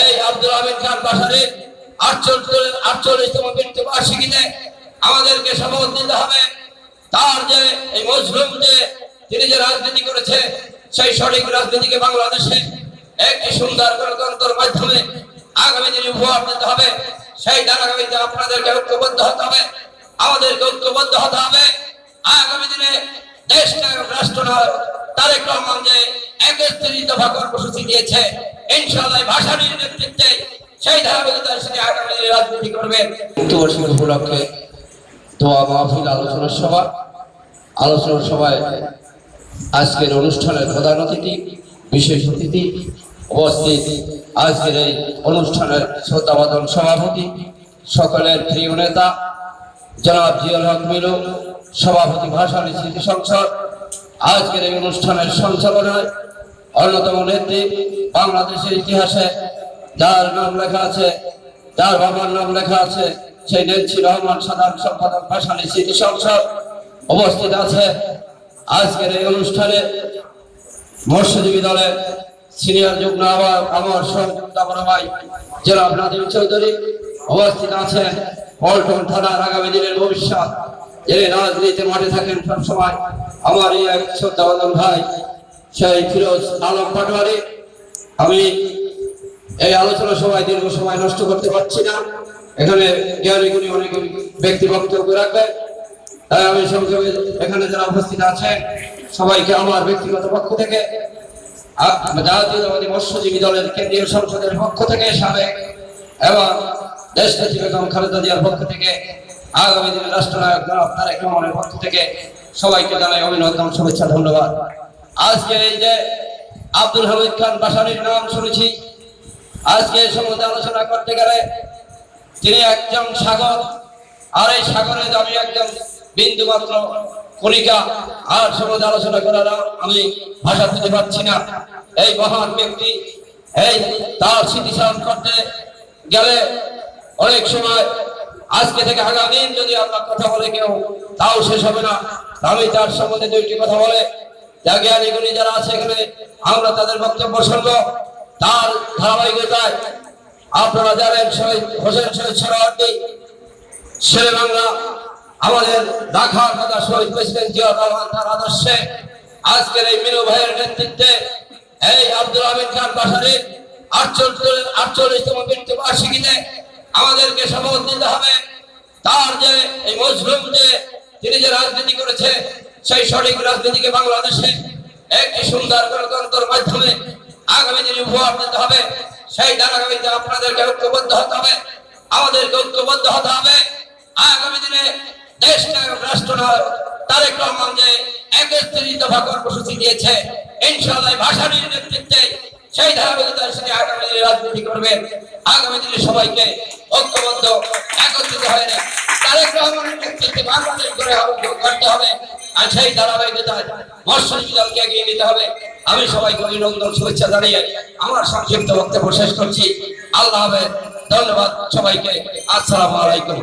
এই আব্দুল হামিদ খান বাসারের আটচল্লিশ আটচল্লিশতম মৃত্যু বার্ষিকীতে আমাদেরকে শপথ নিতে হবে। তার যে এই মজলুম যে তিনি যে রাজনীতি করেছে, সেই সঠিক রাজনীতিকে বাংলাদেশে একটি সুন্দর গণতন্ত্রের মাধ্যমে আগামী দিনে উপহার দিতে হবে। সেই ধারাবাহিকতে আপনাদেরকে ঐক্যবদ্ধ হতে হবে। আমাদেরকে ঐক্যবদ্ধ হতে হবে। আগামী দিনে দেশ নায়ক, রাষ্ট্র তারেক রহমান যে একত্রিত দফা কর্মসূচি দিয়েছে ইনশাআল্লাহ ভাষানির নেতৃত্বে সেই ধারাবাহিকতার সাথে আগামী রাজনীতি উপলক্ষে দোয়া মাহফিল আলোচনা সভা। আলোচনা সভায় আজকের অনুষ্ঠানের প্রধান অতিথি, বিশেষ অতিথি উপস্থিত। আজকের এই অনুষ্ঠানের শ্রদ্ধাবাদন সভাপতি, সকলের প্রিয় নেতা, জনাব জিয়াল হক মিলু, সভাপতি ভাষানী স্মৃতি সংসদ। আজকের এই অনুষ্ঠানের সঞ্চালনায় অন্যতম নেত্রী বাংলাদেশের ইতিহাসে যার নাম লেখা আছে, যার বাবার নাম লেখা আছে, সেই নেত্রী রহমান সাধারণ সম্পাদক ভাষানী স্মৃতি সংসদ উপস্থিত আছে। আজকের এই অনুষ্ঠানে মৎস্যজীবী দলের সিনিয়র যুগ্ম আবার আমার সহযোগিতা বড় ভাই, জনাব নাদিম চৌধুরী উপস্থিত আছেন। পল্টন থানার আগামী দিনের ভবিষ্যৎ। যিনি রাজনীতির মাঠে থাকেন সবসময় আমার এই এক শ্রদ্ধাবাদন ভাই। সেই ফিরোজ আলম পাটোয়ারি। আমি এই আলোচনা সভায় দীর্ঘ সময় নষ্ট করতে পারছি না। এখানে জ্ঞানী গুণী অনেক ব্যক্তি বক্তব্য রাখবেন। তাই আমি সংক্ষেপে এখানে যারা উপস্থিত আছেন, সবাইকে আমার ব্যক্তিগত পক্ষ থেকে জাতীয়তাবাদী মৎস্যজীবী দলের কেন্দ্রীয় সংসদের পক্ষ থেকে সাবেক এবং দেশ নেত্রী বেগম খালেদা জিয়ার পক্ষ থেকে, আগামী দিনে রাষ্ট্রনায়ক জনাব তারেক রহমানের পক্ষ থেকে সবাইকে জানাই অভিনন্দন, শুভেচ্ছা, ধন্যবাদ। আজকে এই যে আব্দুল হামিদ খান বাসানির নাম শুনেছি। আজকে এই সম্বন্ধে আলোচনা করতে গেলে তিনি একজন সাগর, আর এই সাগরে আমি একজন বিন্দু মাত্র কণিকা। আর সম্বন্ধে আলোচনা করার আমি ভাষা খুঁজে পাচ্ছি না। এই মহান ব্যক্তি, এই তার স্মৃতিচারণ করতে গেলে অনেক সময় আজকে থেকে আগামী যদি আমরা কথা বলে কেউ, তাও শেষ হবে না। আমি তার সম্বন্ধে দুইটি কথা বলে যা জ্ঞানী যারা আছে এখানে, আমরা তাদের বক্তব্য শুনব। তার ধারাবাহিকতায় আপনারা জানেন শহীদ হোসেন শহীদ সরাওয়ার্দী শেরে বাংলা, আমাদের ঢাকার কথা শহীদ প্রেসিডেন্ট জিয়াউর রহমান তার আদর্শে আজকের এই মিনু ভাইয়ের নেতৃত্বে এই আব্দুল হামিদ খান বাসারের আটচল্লিশ আটচল্লিশতম মৃত্যু বার্ষিকীতে আমাদেরকে শপথ নিতে হবে। তার যে এই মজলুম যে তিনি যে রাজনীতি করেছে সেই সঠিক রাজনীতিকে বাংলাদেশে একটি সুন্দর গণতন্ত্রের মাধ্যমে আগামী দিনে উপহার দিতে হবে, সেই ধারাবাহিকতে আপনাদেরকে ঐক্যবদ্ধ হতে হবে, আমাদেরকে ঐক্যবদ্ধ হতে হবে। আগামী দিনে দেশটা রাষ্ট্র নয় তারেক রহমান যে একত্রিত ভাগ কর্মসূচি দিয়েছে, ইনশাআল্লাহ নিয়ে নেতৃত্বে সেই ধারাবাহিকতার সাথে আগামী দিনে রাজনীতি করবেন আগামী দিনে সবাইকে ঐক্যবদ্ধ, একত্রিত হয়ে নেয় তারেক রহমানের নেতৃত্বে বাংলাদেশ করে করতে হবে। আর সেই ধারাবাহিকতায় মৎস্যজীবী এগিয়ে নিতে হবে। আমি সবাইকে অভিনন্দন, শুভেচ্ছা জানিয়ে আমার সংক্ষিপ্ত বক্তব্য শেষ করছি। আল্লাহ হাফেজ, ধন্যবাদ সবাইকে। আসসালামু আলাইকুম।